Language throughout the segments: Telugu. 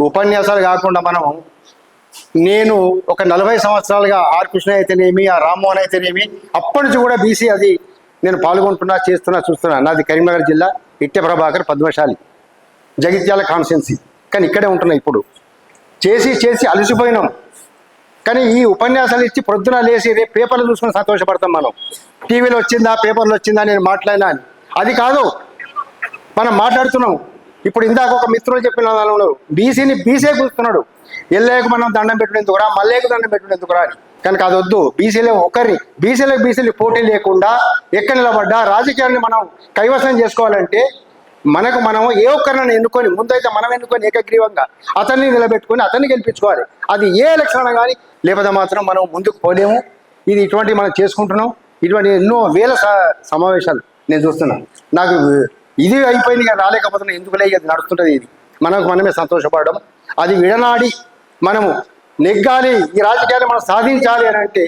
ఉపన్యాసాలు కాకుండా మనం నేను ఒక నలభై సంవత్సరాలుగా ఆర్ కృష్ణ అయితేనేమి ఆ రామ్మోహన్ అయితేనేమి అప్పటి నుంచి కూడా బీసీ అది నేను పాల్గొంటున్నా చేస్తున్నా చూస్తున్నా. నాది కరీంనగర్ జిల్లా ఇట్టె ప్రభాకర్ పద్మశాలి. జగిత్యాల కాన్స్టెన్సీ కానీ ఇక్కడే ఉంటున్నాయి ఇప్పుడు. చేసి చేసి అలసిపోయినాం. కానీ ఈ ఉపన్యాసాలు ఇచ్చి ప్రొద్దున లేచి రేపు పేపర్లు చూసుకొని సంతోషపడతాం మనం. టీవీలో వచ్చిందా పేపర్లు వచ్చిందా నేను మాట్లాడినా అని. అది కాదు. మనం మాట్లాడుతున్నాం. ఇప్పుడు ఇందాక ఒక మిత్రులు చెప్పిన దానిలో బీసీని బీసీ కూస్తున్నాడు ఎల్లేకు మనం దండం పెట్టుకునేందుకురా మల్లేకు దండం పెట్టుకునేందుకురా అని. కనుక అది వద్దు. బీసీలో ఒకరి బీసీలకు బీసీలు పోటీ లేకుండా ఎక్కడ నిలబడ్డా రాజకీయాన్ని మనం కైవసం చేసుకోవాలంటే మనకు మనం ఏ ఒక్కరిని ఎన్నుకొని ముందైతే మనం ఎన్నుకొని ఏకగ్రీవంగా అతన్ని నిలబెట్టుకొని అతన్ని గెలిపించుకోవాలి. అది ఏ ఎలక్షన్ కానీ లేకపోతే మాత్రం మనం ముందుకు పోలేము. ఇది ఇటువంటి మనం చేసుకుంటున్నాం. ఇటువంటి ఎన్నో వేల స- సమావేశాలు నేను చూస్తున్నాను నాకు ఇది అయిపోయింది ఇక రాలేకపోతున్నా. ఎందుకులే ఇక నడుస్తుంటుంది ఇది? మనకు మనమే సంతోషపడడం. అది విడనాడి మనము నెగ్గాలి. ఈ రాజకీయాలు మనం సాధించాలి అని అంటే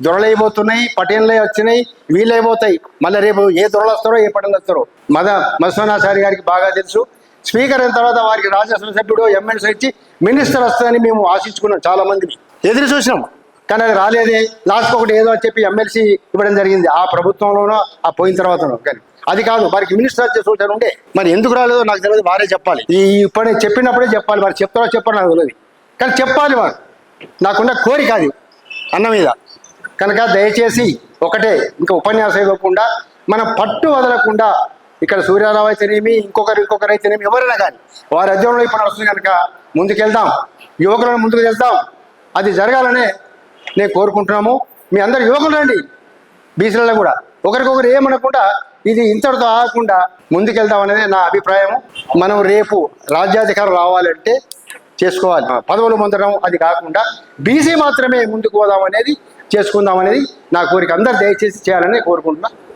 దొరలైపోతున్నాయి పటేన్లే వచ్చినాయి వీళ్ళైపోతాయి. మళ్ళీ రేపు ఏ దొరలు వస్తారో ఏ పటేన్లు వస్తారో. మద మత్స్వనాచారి గారికి బాగా తెలుసు. స్పీకర్ అయిన తర్వాత వారికి రాజ్యసభ సభ్యుడు ఎమ్మెల్సీ ఇచ్చి మినిస్టర్ వస్తుందని మేము ఆశించుకున్నాం చాలా మంది ఎదురు చూసినాం. కానీ అది రాలేదే. లాస్ట్ ఒకటి ఏదో అని చెప్పి ఎమ్మెల్సీ ఇవ్వడం జరిగింది. ఆ ప్రభుత్వంలోనో ఆ పోయిన తర్వాతనో కానీ. అది కాదు వారికి మినిస్టర్ వచ్చే సూచన ఉండే మరి ఎందుకు రాలేదో నాకు తెలియదు వారే చెప్పాలి. ఈ ఇప్పుడే చెప్పినప్పుడే చెప్పాలి మరి చెప్తారో చెప్పారో నాకు తెలియదు. కానీ చెప్పాలి వారు. నాకున్న కోరిక అది అన్న మీద. కనుక దయచేసి ఒకటే ఇంకా ఉపన్యాసం ఇవ్వకుండా మనం పట్టు వదలకుండా ఇక్కడ సూర్యారావు అయితేనేమి ఇంకొకరు ఇంకొకరు అయితేనేమి ఎవరైనా కానీ వారి అధ్యయనంలో ఇప్పుడు వస్తుంది కనుక ముందుకెళ్దాం. యువకులను ముందుకు వెళ్దాం అది జరగాలనే నేను కోరుకుంటున్నాము. మీ అందరు యువకులు రండి. బీసీలలో కూడా. ఒకరికొకరు ఏమనకుండా ఇది ఇంతటితో ఆగకుండా ముందుకెళ్దాం అనేది నా అభిప్రాయం మనం రేపు రాజ్యాధికారం రావాలంటే చేసుకోవాలి. పదవులు పొందడం అది కాకుండా బీసీ మాత్రమే ముందుకు పోదాం అనేది చేసుకుందాం అనేది నా కోరిక. అందరు దయచేసి చేయాలని కోరుకుంటున్నాను